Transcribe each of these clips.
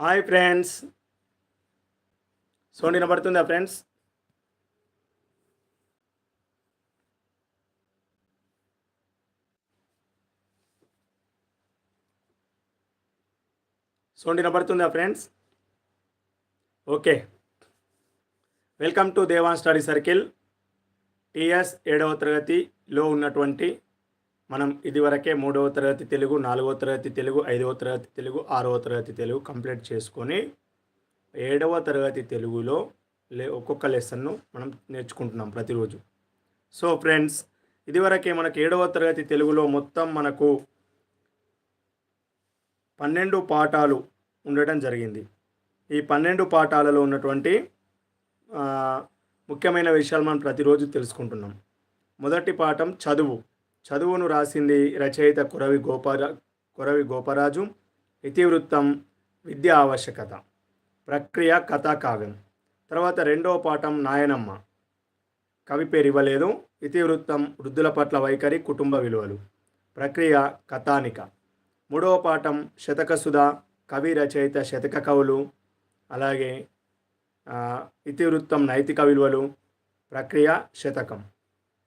Hi friends sound వినబడుతుందా friends sound వినబడుతుందా friends okay welcome to Devan study circle TS ఏడవ తరగతిలో ఉన్నటువంటి మనం ఇదివరకే మూడవ తరగతి తెలుగు నాలుగవ తరగతి తెలుగు ఐదవ తరగతి తెలుగు ఆరవ తరగతి తెలుగు కంప్లీట్ చేసుకొని ఏడవ తరగతి తెలుగులో లే ఒక్కొక్క లెసన్ను మనం నేర్చుకుంటున్నాం ప్రతిరోజు. సో ఫ్రెండ్స్ ఇదివరకే మనకు ఏడవ తరగతి తెలుగులో మొత్తం మనకు పన్నెండు పాఠాలు ఉండటం జరిగింది. ఈ పన్నెండు పాఠాలలో ఉన్నటువంటి ముఖ్యమైన విషయాలు మనం ప్రతిరోజు తెలుసుకుంటున్నాం. మొదటి పాఠం చదువు. చదువును రాసింది రచయిత కురవి గోపరా కురవి గోపరాజు. ఇతివృత్తం విద్యా ఆవశ్యకత. ప్రక్రియ కథాకావ్యం తర్వాత రెండవ పాఠం నాయనమ్మ. కవి పేరు ఇవ్వలేదు. ఇతివృత్తం వృద్ధుల పట్ల వైఖరి కుటుంబ విలువలు. ప్రక్రియ కథానిక. మూడవ పాఠం శతకసుధ కవి రచయిత శతక కవులు. అలాగే ఇతివృత్తం నైతిక విలువలు. ప్రక్రియ శతకం.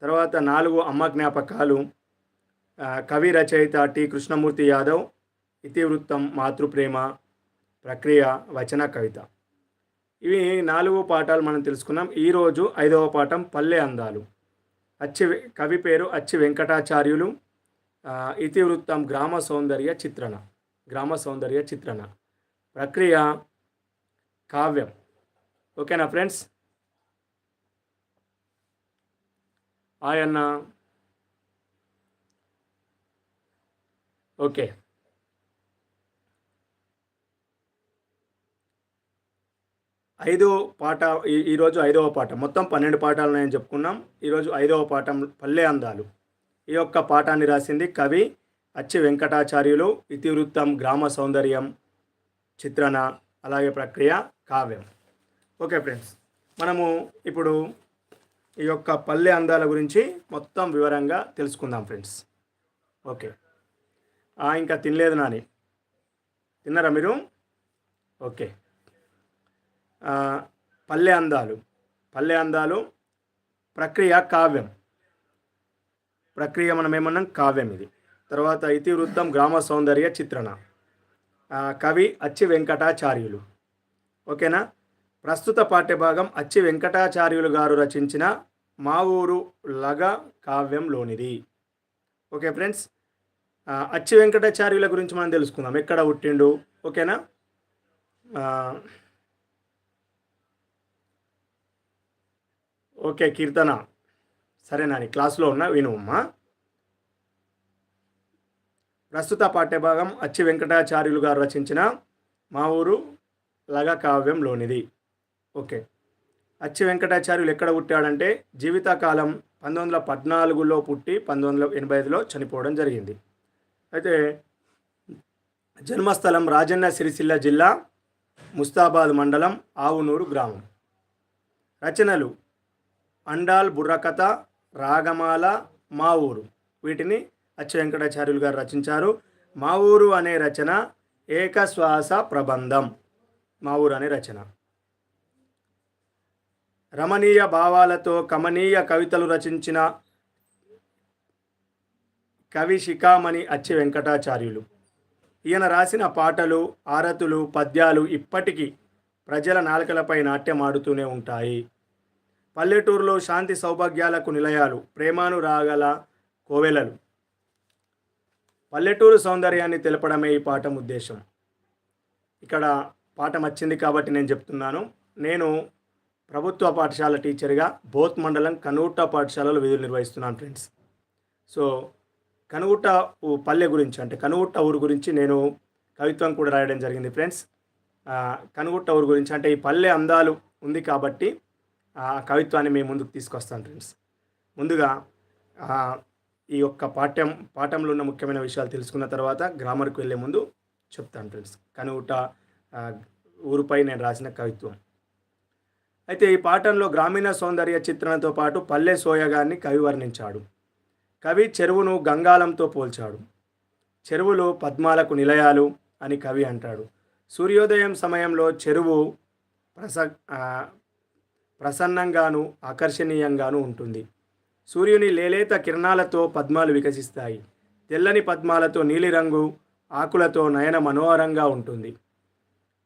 తర్వాత నాలుగు అమ్మ జ్ఞాపకాలు కవి రచయిత టి. కృష్ణమూర్తి యాదవ్ ఇతివృత్తం మాతృప్రేమ ప్రక్రియ వచన కవిత. ఇవి నాలుగు పాఠాలు మనం తెలుసుకున్నాం. ఈరోజు ఐదవ పాఠం పల్లె అందాలు. అచ్చి కవి పేరు అచ్చి వెంకటాచార్యులు. ఇతివృత్తం గ్రామ సౌందర్య చిత్రణ గ్రామ సౌందర్య చిత్రణ. ప్రక్రియ కావ్యం. ఓకేనా ఫ్రెండ్స్? ఆయన. ఓకే. ఐదో పాట ఈ- ఈరోజు ఐదవ పాఠం మొత్తం పన్నెండు పాఠాలు నేను చెప్పుకున్నాం. ఈరోజు ఐదవ పాఠం పల్లె అందాలు. ఈ యొక్క పాఠాన్ని రాసింది కవి అచ్చి వెంకటాచార్యులు ఇతివృత్తం గ్రామ సౌందర్యం చిత్రణ అలాగే ప్రక్రియ కావ్యం. ఓకే ఫ్రెండ్స్ మనము ఇప్పుడు ఈ యొక్క పల్లె అందాల గురించి మొత్తం వివరంగా తెలుసుకుందాం ఫ్రెండ్స్. ఓకే. ఇంకా తినలేదు నాని. తిన్నారా మీరు? ఓకే. పల్లె అందాలు. పల్లె అందాలు ప్రక్రియ కావ్యం. ప్రక్రియ మనం ఏమన్నాం? కావ్యం ఇది. తర్వాత ఇతివృత్తం గ్రామ సౌందర్య చిత్రణ. కవి అచ్చి వెంకటాచార్యులు. ఓకేనా? ప్రస్తుత పాఠ్యభాగం అచ్చి వెంకటాచార్యులు గారు రచించిన మా ఊరు లగ కావ్యంలోనిది ఓకే ఫ్రెండ్స్ అచ్చి వెంకటాచార్యుల గురించి మనం తెలుసుకుందాం. ఎక్కడ పుట్టిండు? ఓకేనా? ఓకే కీర్తన. సరే నాని క్లాస్లో ఉన్న విను అమ్మా ప్రస్తుత పాఠ్యభాగం అచ్చి వెంకటాచార్యులు గారు రచించిన మా ఊరు లగ కావ్యంలోనిది ఓకే. అచ్చి వెంకటాచార్యులు ఎక్కడ పుట్టాడంటే జీవితకాలం పంతొమ్మిది వందల పద్నాలుగులో పుట్టి పంతొమ్మిది వందల ఎనభై ఐదులో చనిపోవడం జరిగింది. అయితే జన్మస్థలం రాజన్న సిరిసిల్ల జిల్లా ముస్తాబాద్ మండలం ఆవునూరు గ్రామం. రచనలు అండాల్ బుర్రకథ రాగమాల మా ఊరు. వీటిని అచ్చ వెంకటాచార్యులు గారు రచించారు. మా ఊరు అనే రచన ఏకశ్వాస ప్రబంధం. మా ఊరు అనే రచన. రమణీయ భావాలతో కమనీయ కవితలు రచించిన కవి శిఖామణి అచ్చి వెంకటాచార్యులు. ఈయన రాసిన పాటలు ఆరతులు పద్యాలు ఇప్పటికీ ప్రజల నాలుకలపై నాట్యమాడుతూనే ఉంటాయి. పల్లెటూరులో శాంతి సౌభాగ్యాలకు నిలయాలు ప్రేమాను రాగల కోవెలలు. పల్లెటూరు సౌందర్యాన్ని తెలపడమే ఈ పాఠం ఉద్దేశం. ఇక్కడ పాఠం వచ్చింది కాబట్టి నేను చెప్తున్నాను. నేను ప్రభుత్వ పాఠశాల టీచర్గా బోత్ మండలం కనుగుట్ట పాఠశాలలో విధులు నిర్వహిస్తున్నాను ఫ్రెండ్స్. సో కనుగుట్ట పల్లె గురించి అంటే కనుగుట్ట ఊరు గురించి నేను కవిత్వం కూడా రాయడం జరిగింది ఫ్రెండ్స్. కనుగుట్ట ఊరు గురించి అంటే ఈ పల్లె అందాలు ఉంది కాబట్టి ఆ కవిత్వాన్ని మేము ముందుకు తీసుకొస్తాను ఫ్రెండ్స్. ముందుగా ఈ యొక్క పాఠ్యం పాఠంలో ఉన్న ముఖ్యమైన విషయాలు తెలుసుకున్న తర్వాత గ్రామర్కు వెళ్ళే ముందు చెప్తాను ఫ్రెండ్స్. కనుగుట్ట ఊరుపై నేను రాసిన కవిత్వం. అయితే ఈ పాఠంలో గ్రామీణ సౌందర్య చిత్రణతో పాటు పల్లె సోయగాన్ని కవి వర్ణించాడు. కవి చెరువును గంగాలంతో పోల్చాడు. చెరువులు పద్మాలకు నిలయాలు అని కవి అంటాడు. సూర్యోదయం సమయంలో చెరువు ప్రస ప్రసన్నంగాను ఆకర్షణీయంగాను ఉంటుంది. సూర్యుని లేలేత కిరణాలతో పద్మాలు వికసిస్తాయి. తెల్లని పద్మాలతో నీలిరంగు ఆకులతో నయన మనోహరంగా ఉంటుంది.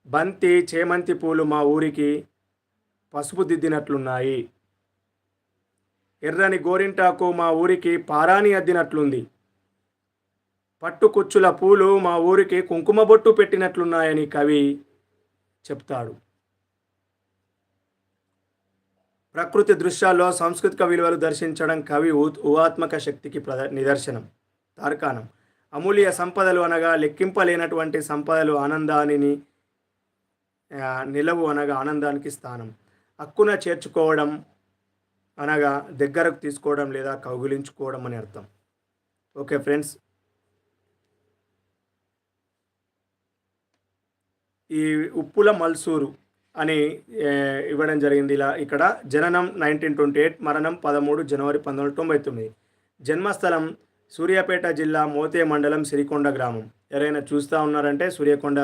బంతి చేమంతి పూలు మా ఊరికి పసుపు దిద్దినట్లున్నాయి. ఎర్రని గోరింటాకు మా ఊరికి పారాని అద్దినట్లుంది. పట్టుకుచ్చుల పూలు మా ఊరికి కుంకుమ బొట్టు పెట్టినట్లున్నాయని కవి చెప్తాడు. ప్రకృతి దృశ్యాల్లో సాంస్కృతిక విలువలు దర్శించడం కవి ఊహాత్మక శక్తికి ప్రద నిదర్శనం. తార్కాణం. అమూల్య సంపదలు అనగా లెక్కింపలేనటువంటి సంపదలు ఆనందానిని నిలవు అనగా ఆనందానికి స్థానం. హక్కున చేర్చుకోవడం అనగా దగ్గరకు తీసుకోవడం లేదా కౌగిలించుకోవడం అని అర్థం. Okay friends. ఈ ఉప్పుల మల్సూరు అని ఇవ్వడం జరిగింది. ఇలా ఇక్కడ జననం నైన్టీన్ ట్వంటీ ఎయిట్ మరణం పదమూడు జనవరి పంతొమ్మిది తొంభై తొమ్మిది. జన్మస్థలం సూర్యాపేట జిల్లా మోతే మండలం సిరికొండ గ్రామం. ఎవరైనా చూస్తూ ఉన్నారంటే సూర్యకొండ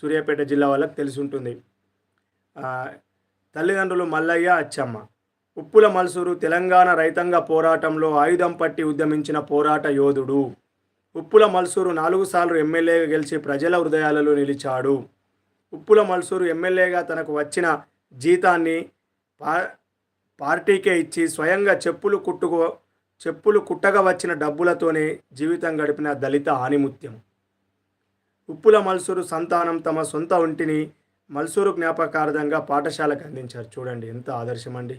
సూర్యాపేట జిల్లా వాళ్ళకి తెలిసి ఉంటుంది. తల్లిదండ్రులు మల్లయ్య అచ్చమ్మ. ఉప్పుల మల్సూరు తెలంగాణ రైతాంగ పోరాటంలో ఆయుధం పట్టి ఉద్యమించిన పోరాట యోధుడు. ఉప్పుల మల్సూరు నాలుగు సార్లు ఎమ్మెల్యేగా గెలిచి ప్రజల హృదయాలలో నిలిచాడు. ఉప్పుల మల్సూరు ఎమ్మెల్యేగా తనకు వచ్చిన జీతాన్ని పా పార్టీకే ఇచ్చి స్వయంగా చెప్పులు కుట్టుకో చెప్పులు కుట్టగా వచ్చిన డబ్బులతోనే జీవితం గడిపిన దళిత ఆనిముత్యం. ఉప్పుల మల్సూరు సంతానం తమ సొంత ఒంటిని మల్సూరు జ్ఞాపకార్థంగా పాఠశాలకు అందించారు. చూడండి ఎంత ఆదర్శం అండి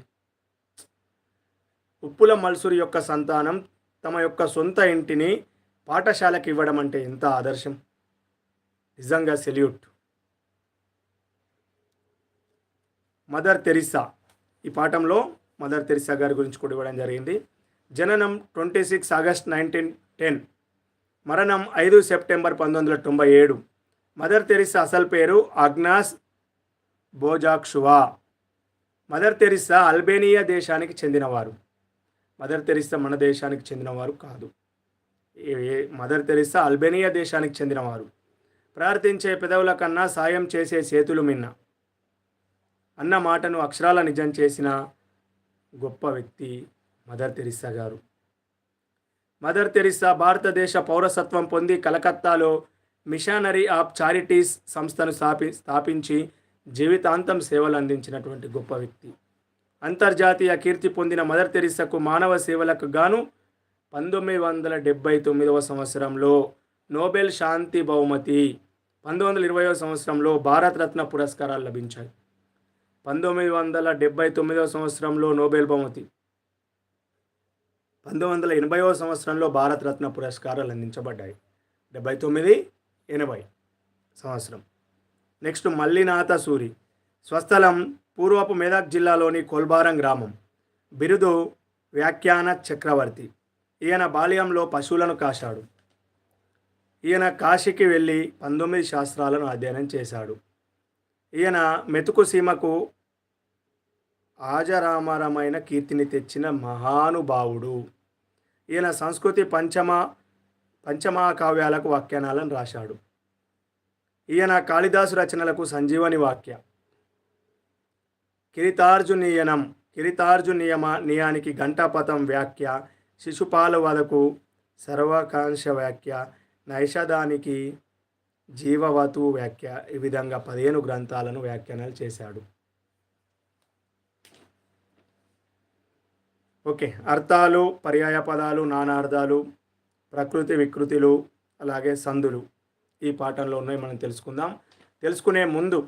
ఉప్పుల మల్సూరు యొక్క సంతానం తమ యొక్క సొంత ఇంటిని పాఠశాలకు ఇవ్వడం అంటే ఎంత ఆదర్శం. నిజంగా సెల్యూట్. మదర్ తెరిసా ఈ పాఠంలో మదర్ తెరిసా గారి గురించి కూడా ఇవ్వడం జరిగింది. జననం twenty six August nineteen ten. మరణం ఐదు సెప్టెంబర్ పంతొమ్మిది వందల తొంభై ఏడు. మదర్ తెరిసా అసలు పేరు Agnes Bojaxhiu. Mother Teresa Albania దేశానికి చెందినవారు. మదర్ తెరిసా మన దేశానికి చెందినవారు కాదు. ఏ- ఏ- మదర్ తెరిసా అల్బేనియా దేశానికి చెందినవారు. ప్రార్థించే పెదవుల కన్నా సాయం చేసే చేతులు మిన్న. అన్న మాటను అక్షరాల నిజం చేసిన గొప్ప వ్యక్తి మదర్ తెరిసా గారు. మదర్ తెరిసా భారతదేశ పౌరసత్వం పొంది కలకత్తాలో మిషనరీ ఆఫ్ చారిటీస్ సంస్థను స్థాపి స్థాపించి జీవితాంతం సేవలు అందించినటువంటి గొప్ప వ్యక్తి. అంతర్జాతీయ కీర్తి పొందిన మదర్ తెరిసాకు మానవ సేవలకు గాను పంతొమ్మిది వందల డెబ్బై తొమ్మిదవ సంవత్సరంలో నోబెల్ శాంతి బహుమతి పంతొమ్మిది వందల ఇరవయవ సంవత్సరంలో భారతరత్న పురస్కారాలు లభించాయి. పంతొమ్మిది వందల డెబ్బై తొమ్మిదవ సంవత్సరంలో నోబెల్ బహుమతి పంతొమ్మిది వందల ఎనభైవ సంవత్సరంలో భారతరత్న పురస్కారాలు అందించబడ్డాయి. డెబ్బై తొమ్మిది ఎనభై సంవత్సరం. నెక్స్ట్ మల్లినాథ సూరి. స్వస్థలం పూర్వపు మెదక్ జిల్లాలోని కోల్బారం గ్రామం. బిరుదు వ్యాఖ్యాన చక్రవర్తి. ఈయన బాల్యంలో పశువులను కాశాడు. ఈయన కాశీకి వెళ్ళి పంతొమ్మిది శాస్త్రాలను అధ్యయనం చేశాడు. ఈయన మెతుకు సీమకు ఆజరామరమైన కీర్తిని తెచ్చిన మహానుభావుడు. ఈయన సంస్కృతి పంచమ పంచమహాకావ్యాలకు వ్యాఖ్యానాలను రాశాడు. ఈయన కాళిదాసు రచనలకు సంజీవని వాక్య కిరితార్జునీయనం కిరితార్జునీయమ నియానికి ఘంటాపథం వ్యాఖ్య శిశుపాల వదకు సర్వకాంక్ష వ్యాఖ్య నైషధానికి జీవవతు వ్యాఖ్య ఈ విధంగా పదిహేను గ్రంథాలను వ్యాఖ్యానాలు చేశాడు. ఓకే అర్థాలు పర్యాయ పదాలు నానార్థాలు ప్రకృతి వికృతిలు అలాగే సందులు ఈ పాఠంలో ఉన్నాయి మనం తెలుసుకుందాం. తెలుసుకునే ముందు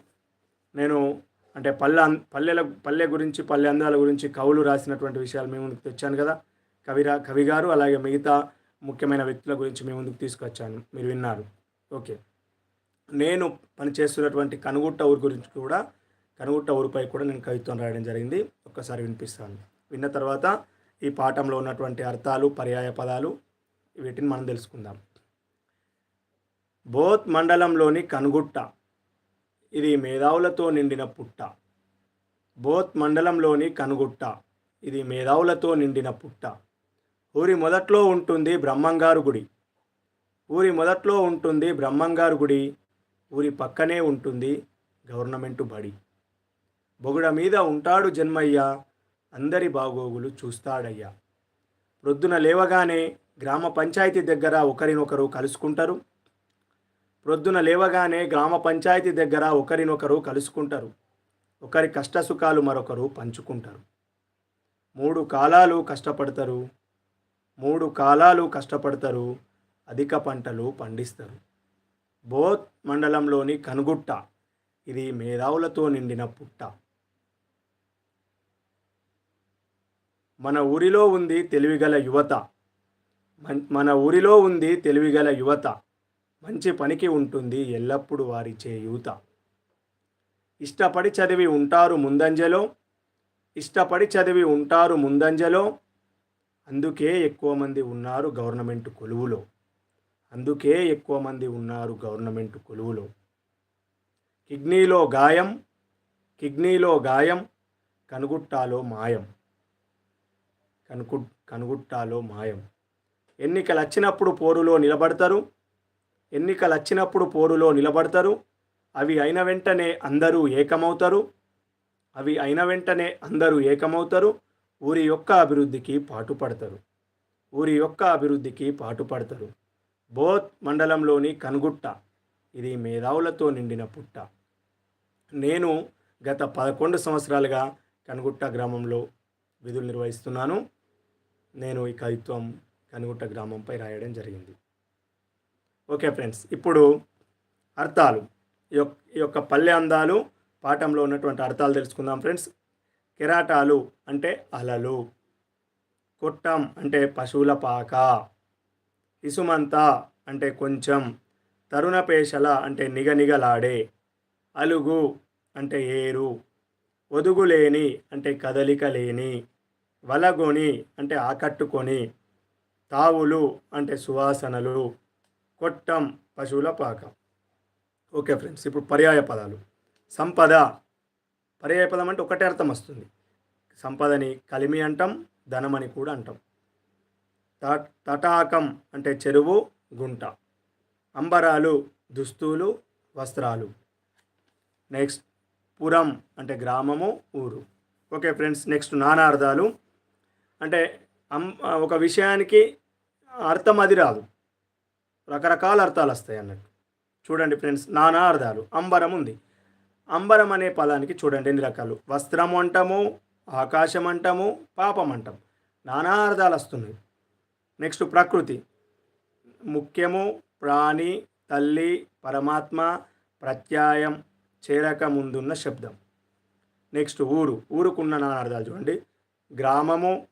నేను అంటే పల్లె పల్లెల పల్లె గురించి పల్లె అందాల గురించి కవులు రాసినటువంటి విషయాలు మేము ముందుకు తెచ్చాను కదా. కవిరా కవి గారు అలాగే మిగతా ముఖ్యమైన వ్యక్తుల గురించి మేము ముందుకు తీసుకొచ్చాను. మీరు విన్నారు. ఓకే. నేను పనిచేస్తున్నటువంటి కనుగుట్ట ఊరు గురించి కూడా కనుగుట్ట ఊరిపై కూడా నేను కవిత్వం రాయడం జరిగింది. ఒక్కసారి వినిపిస్తాను. విన్న తర్వాత ఈ పాఠంలో ఉన్నటువంటి అర్థాలు పర్యాయ పదాలు వీటిని మనం తెలుసుకుందాం. బోత్ మండలంలోని కనుగుట్ట ఇది మేధావులతో నిండిన పుట్ట. బోత్ మండలంలోని కనుగుట్ట ఇది మేధావులతో నిండిన పుట్ట. ఊరి మొదట్లో ఉంటుంది బ్రహ్మంగారు గుడి. ఊరి మొదట్లో ఉంటుంది బ్రహ్మంగారు గుడి. ఊరి పక్కనే ఉంటుంది గవర్నమెంటు బడి. బొగుడ మీద ఉంటాడు జన్మయ్య అందరి బాగోగులు చూస్తాడయ్యా. ప్రొద్దున లేవగానే గ్రామ పంచాయతీ దగ్గర ఒకరినొకరు కలుసుకుంటారు. ప్రొద్దున లేవగానే గ్రామ పంచాయతీ దగ్గర ఒకరినొకరు కలుసుకుంటారు. ఒకరి కష్టసుఖాలు మరొకరు పంచుకుంటారు. మూడు కాలాలు కష్టపడతారు. మూడు కాలాలు కష్టపడతారు. అధిక పంటలు పండిస్తారు. బోత్ మండలంలోని కనుగుట్ట ఇది మేధావులతో నిండిన పుట్ట. మన ఊరిలో ఉంది తెలివిగల యువత. మన ఊరిలో ఉంది తెలివిగల యువత. మంచి పనికి ఉంటుంది ఎల్లప్పుడూ వారి చేయూత ఇష్టపడి చదివి ఉంటారు ముందంజలో. ఇష్టపడి చదివి ఉంటారు ముందంజలో. అందుకే ఎక్కువ మంది ఉన్నారు గవర్నమెంట్ కొలువులో. అందుకే ఎక్కువ మంది ఉన్నారు గవర్నమెంట్ కొలువులో. కిడ్నీలో గాయం కిడ్నీలో గాయం కనుగుట్టాలో మాయం. కనుకు కనుగుట్టాలో మాయం. ఎన్నికలు వచ్చినప్పుడు పోరులో నిలబడతారు. ఎన్నికలు వచ్చినప్పుడు పోరులో నిలబడతారు. అవి అయిన వెంటనే అందరూ ఏకమవుతారు. అవి అయిన వెంటనే అందరూ ఏకమవుతారు. ఊరి యొక్క అభివృద్ధికి పాటుపడతారు ఊరి యొక్క అభివృద్ధికి పాటుపడతారు బోత్ మండలంలోని కనుగుట్ట ఇది మేధావులతో నిండిన పుట్ట. నేను గత పదకొండు సంవత్సరాలుగా కనుగుట్ట గ్రామంలో విధులు నిర్వహిస్తున్నాను. నేను ఈ కవిత్వం కనుగుట్ట గ్రామంపై రాయడం జరిగింది. ఓకే ఫ్రెండ్స్ ఇప్పుడు అర్థాలు. ఈ యొక్క ఈ యొక్క పల్లె అందాలు పాఠంలో ఉన్నటువంటి అర్థాలు తెలుసుకుందాం ఫ్రెండ్స్. కెరాటాలు అంటే అలలు. కొట్టం అంటే పశువుల పాక. ఇసుమంత అంటే కొంచెం. తరుణపేషల అంటే నిగనిగలాడే. అలుగు అంటే ఏరు. ఒదుగులేని అంటే కదలిక లేని వలగొని అంటే ఆకట్టుకొని. తావులు అంటే సువాసనలు కొట్టం పశువుల పాకం. ఓకే ఫ్రెండ్స్ ఇప్పుడు పర్యాయ పదాలు. సంపద. పర్యాయ పదం అంటే ఒకటే అర్థం వస్తుంది. సంపదని కలిమి అంటాం ధనమని కూడా అంటాం. త- తటాకం అంటే చెరువు గుంట. అంబరాలు దుస్తులు వస్త్రాలు. నెక్స్ట్ పురం అంటే గ్రామము ఊరు. ఓకే ఫ్రెండ్స్ నెక్స్ట్ నానార్థాలు అంటే అం ఒక విషయానికి అర్థం అది రాదు. రకరకాల అర్థాలు వస్తాయి అన్నట్టు. చూడండి ఫ్రెండ్స్ నానా అర్థాలు. అంబరం ఉంది. అంబరం అనే పదానికి చూడండి ఎన్ని రకాలు. వస్త్రం అంటాము ఆకాశం అంటాము పాపం అంటాం నానా అర్థాలు వస్తున్నాయి. నెక్స్ట్ ప్రకృతి. ముఖ్యము ప్రాణి తల్లి పరమాత్మ ప్రత్యాయం చేరక ముందున్న శబ్దం. నెక్స్ట్ ఊరు. ఊరుకున్న నానా అర్థాలు చూడండి. గ్రామము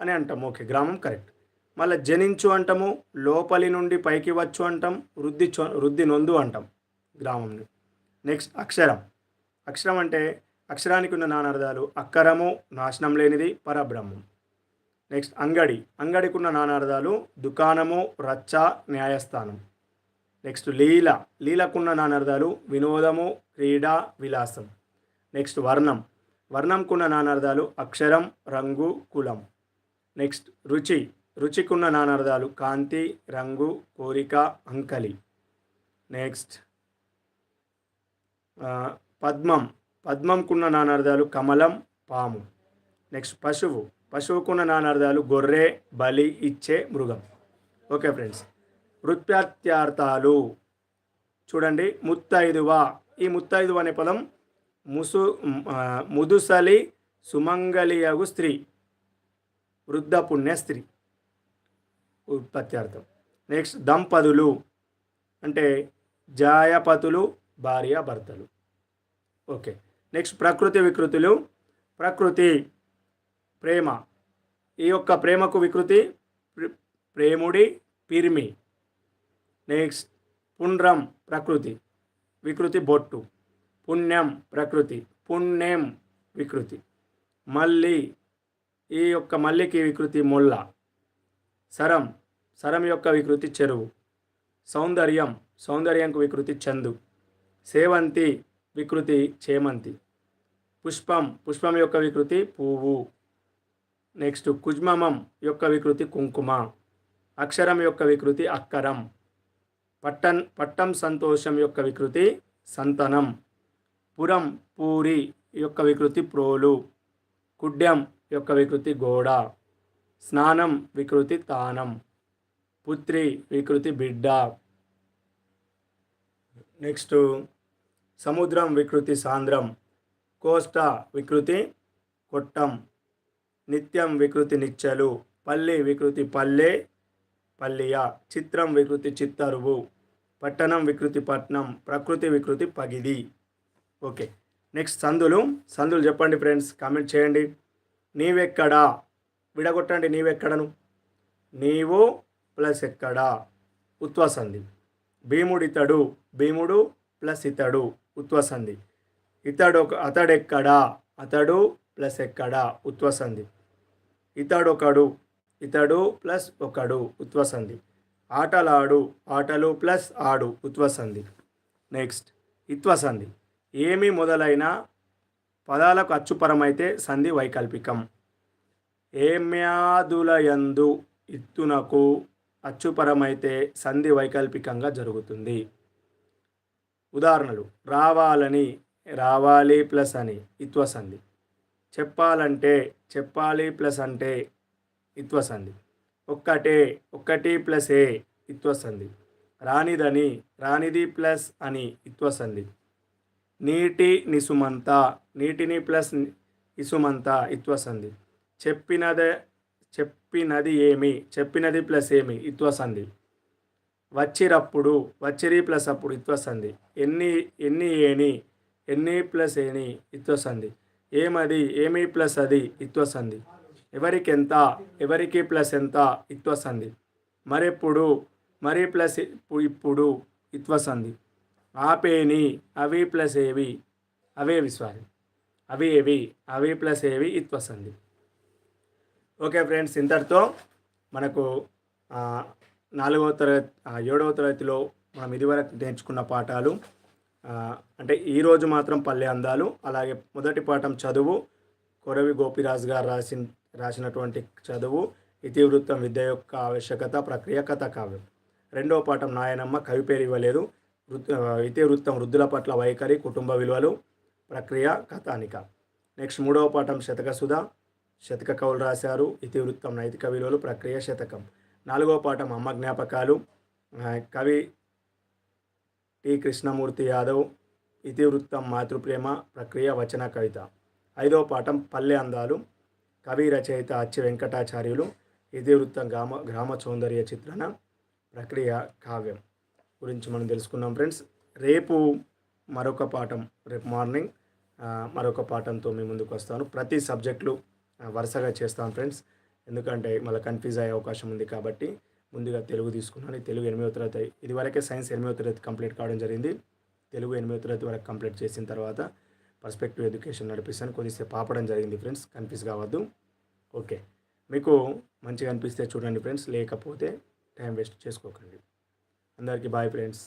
అని అంటాం ఓకే గ్రామం కరెక్ట్. మళ్ళీ జనించు అంటాము లోపలి నుండి పైకి వచ్చు అంటాం వృద్ధి చొ వృద్ధి నొందు అంటాం గ్రామంని నెక్స్ట్ అక్షరం. అక్షరం అంటే అక్షరానికి ఉన్న నానార్థాలు అక్కరము నాశనం లేనిది పరబ్రహ్మం. నెక్స్ట్ అంగడి. అంగడికి ఉన్న నానార్థాలు దుకాణము రచ్చ న్యాయస్థానం. నెక్స్ట్ లీల. లీలకున్న నానార్థాలు వినోదము క్రీడ విలాసం. నెక్స్ట్ వర్ణం. వర్ణంకున్న నానార్థాలు అక్షరం రంగు కులం. నెక్స్ట్ రుచి. రుచికున్న నానార్థాలు కాంతి రంగు కోరిక అంకలి. నెక్స్ట్ పద్మం. పద్మంకున్న నానార్థాలు కమలం పాము. నెక్స్ట్ పశువు. పశువుకున్న నానార్థాలు గొర్రె బలి ఇచ్చే మృగం. ఓకే ఫ్రెండ్స్ వృత్ప్యాత్యార్థాలు. చూడండి ముత్తైదువ. ఈ ముత్తైదువ అనే పదం ముసు ముదుసలి సుమంగళియగు స్త్రీ. వృద్ధ పుణ్య స్త్రీ. ఉత్పత్త్యార్థం. నెక్స్ట్ దంపతులు అంటే జాయపతులు భార్య భర్తలు ఓకే నెక్స్ట్ ప్రకృతి వికృతులు. ప్రకృతి ప్రేమ. ఈ యొక్క ప్రేమకు వికృతి ప్రేముడి పిరిమి. నెక్స్ట్ పుండ్రం ప్రకృతి. వికృతి బొట్టు. పుణ్యం ప్రకృతి. పుణ్యం వికృతి. మల్లి. ఈ యొక్క మల్లికి వికృతి మొల్ల సరం. సరం యొక్క వికృతి చెరువు. సౌందర్యం సౌందర్యంకు వికృతి చందు. సేవంతి వికృతి చేమంతి. పుష్పం పుష్పం యొక్క వికృతి పువ్వు. నెక్స్ట్ కుజ్మమం యొక్క వికృతి కుంకుమ. అక్షరం యొక్క వికృతి అక్కరం. పట్టన్ పట్టం సంతోషం యొక్క వికృతి సంతనం. పురం పూరి యొక్క వికృతి ప్రోలు. కుడ్యం యొక్క వికృతి గోడ. స్నానం వికృతి తానం. పుత్రి వికృతి బిడ్డ. నెక్స్ట్ సముద్రం వికృతి సాంద్రం. కోస్ట వికృతి కొట్టం. నిత్యం వికృతి నిచ్చలు. పల్లి వికృతి పల్లె పల్లియ. చిత్రం వికృతి చిత్తరువు. పట్టణం వికృతి పట్నం. ప్రకృతి వికృతి పగిది. ఓకే. నెక్స్ట్ సందులు. సందులు చెప్పండి ఫ్రెండ్స్ కామెంట్ చేయండి. నీవెక్కడా? విడగొట్టండి నీవెక్కడను? నీవు ప్లస్ ఎక్కడా? ఉత్వసంధి. భీముడు ఇతడు భీముడు ప్లస్ ఇతడు ఉత్వసంధి. ఇతడు ఒక అతడెక్కడా అతడు ప్లస్ ఎక్కడా? ఉత్వసంధి. ఇతడొకడు ఇతడు ప్లస్ ఒకడు ఉత్వసంధి. ఆటలాడు ఆటలు ప్లస్ ఆడు ఉత్వసంధి. నెక్స్ట్ ఇత్వసంధి. ఏమి మొదలైన పదాలకు అచ్చుపరమైతే సంధి వైకల్పికం. ఏమ్యాదులయందు ఇత్తునకు అచ్చుపరమైతే సంధి వైకల్పికంగా జరుగుతుంది. ఉదాహరణలు రావాలని రావాలి ప్లస్ అని ఇత్వసంధి చెప్పాలంటే చెప్పాలి ప్లస్ అంటే ఇత్వసంధి ఒక్కటే ఒక్కటి ప్లస్ ఏ ఇత్వసంధి రానిదని రానిది ప్లస్ అని ఇత్వసంధి నీటి నిసుమంత నీటిని ప్లస్ ఇసుమంత ఇత్వసంధి చెప్పినదే చెప్ చెప్పినది ఏమి? చెప్పినది ప్లస్ ఏమి? ఇత్వసంధి. వచ్చిరప్పుడు వచ్చిరి ప్లస్ అప్పుడు ఇత్వసంధి. ఎన్ని ఎన్ని ఏని ఎన్ని ప్లస్ ఏని ఇత్వసంధి. ఏమది? ఏమి ప్లస్ అది? ఇత్వసంధి. ఎవరికి ఎంత ఎవరికి ప్లస్ ఎంత? ఇత్వసంధి. మరెప్పుడు? మరి ప్లస్ ఇప్పుడు ఇత్వసంధి. ఆపేని అవి ప్లస్ ఏవి? అవేవి సారీ అవి ఏవి? అవి ప్లస్ ఏవి? ఇత్వసంధి. ఓకే ఫ్రెండ్స్ ఇంతటితో మనకు నాలుగవ తరగతి ఏడవ తరగతిలో మనం ఇదివరకు నేర్చుకున్న పాఠాలు అంటే ఈరోజు మాత్రం పల్లె అందాలు అలాగే మొదటి పాఠం చదువు కొరవి గోపిరాజు గారు రాసిన రాసినటువంటి చదువు ఇతివృత్తం విద్య యొక్క ఆవశ్యకత ప్రక్రియ కథ కావ్యం. రెండవ పాఠం నాయనమ్మ కవి పేరు ఇవ్వలేదు ఇతివృత్తం వృద్ధుల పట్ల వైఖరి కుటుంబ విలువలు ప్రక్రియ కథానిక. నెక్స్ట్ మూడవ పాఠం శతకసుధ శతక కవులు రాశారు. ఇతివృత్తం నైతిక విలువలు ప్రక్రియ శతకం. నాలుగో పాఠం అమ్మ జ్ఞాపకాలు. కవి టి కృష్ణమూర్తి యాదవ్ ఇతివృత్తం మాతృప్రేమ ప్రక్రియ వచన కవిత. ఐదవ పాఠం పల్లె అందాలు. కవి రచయిత అచ్చి వెంకటాచార్యులు. ఇతివృత్తం గ్రామ గ్రామ సౌందర్య చిత్రణ ప్రక్రియ కావ్యం. గురించి మనం తెలుసుకున్నాం ఫ్రెండ్స్. రేపు మరొక పాఠం రేపు మార్నింగ్ మరొక పాఠంతో మీ ముందుకు వస్తాను. ప్రతి సబ్జెక్టులు వరుసగా చేస్తాను ఫ్రెండ్స్. ఎందుకంటే మళ్ళీ కన్ఫ్యూజ్ అయ్యే అవకాశం ఉంది కాబట్టి ముందుగా తెలుగు తీసుకున్నాను. తెలుగు ఎనిమిదో తరగతి ఇదివరకే సైన్స్ ఎనిమిదో తరగతి కంప్లీట్ కావడం జరిగింది. తెలుగు ఎనిమిదో తరగతి వరకు కంప్లీట్ చేసిన తర్వాత పర్స్పెక్టివ్ ఎడ్యుకేషన్ నడిపిస్తాను. కొద్దిసేపు ఆపడం జరిగింది ఫ్రెండ్స్. కన్ఫ్యూజ్ కావద్దు. ఓకే మీకు మంచిగా అనిపిస్తే చూడండి ఫ్రెండ్స్. లేకపోతే టైం వేస్ట్ చేసుకోకండి. అందరికీ బాయ్ ఫ్రెండ్స్